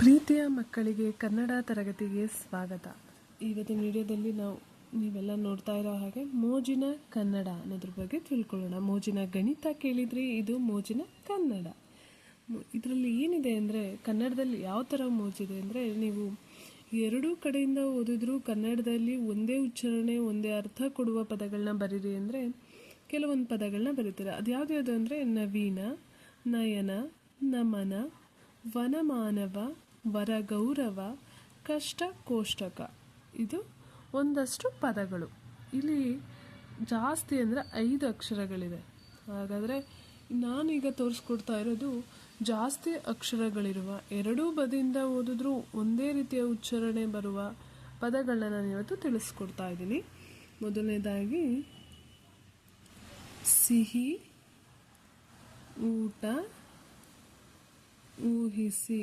ಪ್ರೀತಿಯ ಮಕ್ಕಳಿಗೆ ಕನ್ನಡ ತರಗತಿಗೆ ಸ್ವಾಗತ. ಇವತ್ತಿನ ವಿಡಿಯೋದಲ್ಲಿ ನಾವು ನೀವೆಲ್ಲ ನೋಡ್ತಾ ಇರೋ ಹಾಗೆ ಮೋಜಿನ ಕನ್ನಡ ಅನ್ನೋದ್ರ ಬಗ್ಗೆ ತಿಳ್ಕೊಳ್ಳೋಣ. ಮೋಜಿನ ಗಣಿತ ಕೇಳಿದ್ರೆ ಇದು ಮೋಜಿನ ಕನ್ನಡ. ಇದರಲ್ಲಿ ಏನಿದೆ ಅಂದರೆ ಕನ್ನಡದಲ್ಲಿ ಯಾವ ಥರ ಮೋಜಿದೆ ಅಂದರೆ ನೀವು ಎರಡೂ ಕಡೆಯಿಂದ ಓದಿದ್ರೂ ಕನ್ನಡದಲ್ಲಿ ಒಂದೇ ಉಚ್ಚಾರಣೆ, ಒಂದೇ ಅರ್ಥ ಕೊಡುವ ಪದಗಳನ್ನ ಬರೀರಿ ಅಂದರೆ ಕೆಲವೊಂದು ಪದಗಳನ್ನ ಬರೀತಾರೆ. ಅದು ಯಾವ್ದ್ಯಾವುದು ಅಂದರೆ ನವೀನ, ನಯನ, ನಮನ, ವನಮಾನವ ವರಗೌರವ ಕಷ್ಟ ಕೋಷ್ಟಕ ಇದು ಒಂದಷ್ಟು ಪದಗಳು. ಇಲ್ಲಿ ಜಾಸ್ತಿ ಅಂದರೆ ಐದು ಅಕ್ಷರಗಳಿದೆ ಹಾಗಾದರೆ ನಾನೀಗ ತೋರಿಸ್ಕೊಡ್ತಾ ಇರೋದು ಜಾಸ್ತಿ ಅಕ್ಷರಗಳಿರುವ, ಎರಡೂ ಬದಿಯಿಂದ ಓದಿದ್ರೂ ಒಂದೇ ರೀತಿಯ ಉಚ್ಚಾರಣೆ ಬರುವ ಪದಗಳನ್ನ ನಾನು ಇವತ್ತು ತಿಳಿಸ್ಕೊಡ್ತಾ ಇದ್ದೀನಿ. ಮೊದಲನೇದಾಗಿ, ಸಿಹಿ, ಊಟ, ಊಹಿಸಿ.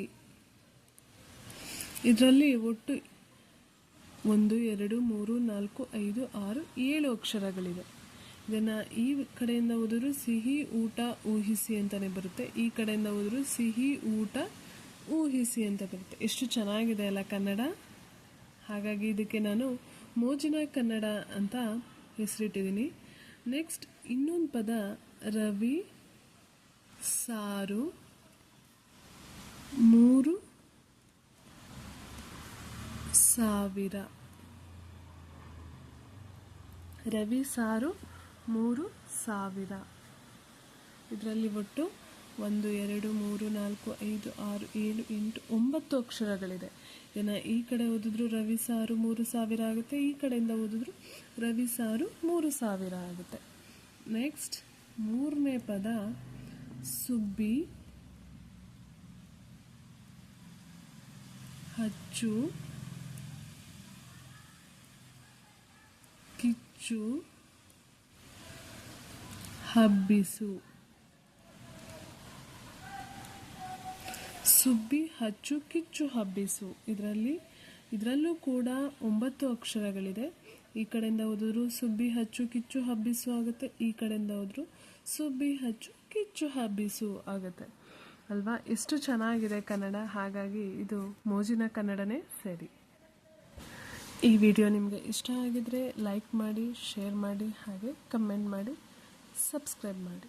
ಇದರಲ್ಲಿ ಒಟ್ಟು ಒಂದು, ಎರಡು, ಮೂರು, ನಾಲ್ಕು, ಐದು, ಆರು, ಏಳು ಅಕ್ಷರಗಳಿವೆ. ಇದನ್ನು ಈ ಕಡೆಯಿಂದ ಓದಿದ್ರು ಸಿಹಿ, ಊಟ, ಊಹಿಸಿ ಅಂತಲೇ ಬರುತ್ತೆ. ಈ ಕಡೆಯಿಂದ ಓದಿದ್ರು ಸಿಹಿ, ಊಟ, ಊಹಿಸಿ ಅಂತ ಬರುತ್ತೆ. ಎಷ್ಟು ಚೆನ್ನಾಗಿದೆ ಅಲ್ಲ ಕನ್ನಡ? ಹಾಗಾಗಿ ಇದಕ್ಕೆ ನಾನು ಮೋಜಿನ ಕನ್ನಡ ಅಂತ ಹೆಸರಿಟ್ಟಿದ್ದೀನಿ. ನೆಕ್ಸ್ಟ್ ಇನ್ನೊಂದು ಪದ, ರವಿ, ಸಾರು, ಮೂರು ಸಾವಿರ. ರವಿ ಸಾರು ಮೂರು ಸಾವಿರ. ಇದರಲ್ಲಿ ಒಟ್ಟು ಒಂದು, ಎರಡು, ಮೂರು, ನಾಲ್ಕು, ಐದು, ಆರು, ಏಳು, ಎಂಟು, ಒಂಬತ್ತು ಅಕ್ಷರಗಳಿದೆ. ಏನ, ಈ ಕಡೆ ಓದಿದ್ರು ರವಿ ಸಾರು ಮೂರು ಸಾವಿರ ಆಗುತ್ತೆ, ಈ ಕಡೆಯಿಂದ ಓದಿದ್ರು ರವಿ ಸಾರು ಮೂರು ಸಾವಿರ ಆಗುತ್ತೆ. ನೆಕ್ಸ್ಟ್ ಮೂರನೇ ಪದ, ಸುಬ್ಬಿ, ಹಚ್ಚು ಕಿಚ್ಚು ಹಬ್ಬಿಸು. ಸುಬ್ಬಿ ಹಚ್ಚು, ಕಿಚ್ಚು ಹಬ್ಬಿಸು. ಇದರಲ್ಲಿ, ಇದರಲ್ಲೂ ಕೂಡ ಒಂಬತ್ತು ಅಕ್ಷರಗಳಿದೆ. ಈ ಕಡೆಯಿಂದ ಹೋದ್ರು ಸುಬ್ಬಿ ಹಚ್ಚು, ಕಿಚ್ಚು ಹಬ್ಬಿಸು ಆಗುತ್ತೆ. ಈ ಕಡೆಯಿಂದ ಹೋದ್ರು ಸುಬ್ಬಿ ಹಚ್ಚು, ಕಿಚ್ಚು ಹಬ್ಬಿಸು ಆಗುತ್ತೆ. ಅಲ್ವಾ? ಎಷ್ಟು ಚೆನ್ನಾಗಿದೆ ಕನ್ನಡ. ಹಾಗಾಗಿ ಇದು ಮೋಜಿನ ಕನ್ನಡನೇ ಸರಿ. ಈ ವಿಡಿಯೋ ನಿಮಗೆ ಇಷ್ಟ ಆಗಿದ್ರೆ ಲೈಕ್ ಮಾಡಿ ಶೇರ್ ಮಾಡಿ ಹಾಗೆ ಕಮೆಂಟ್ ಮಾಡಿ ಸಬ್ಸ್ಕ್ರೈಬ್ ಮಾಡಿ.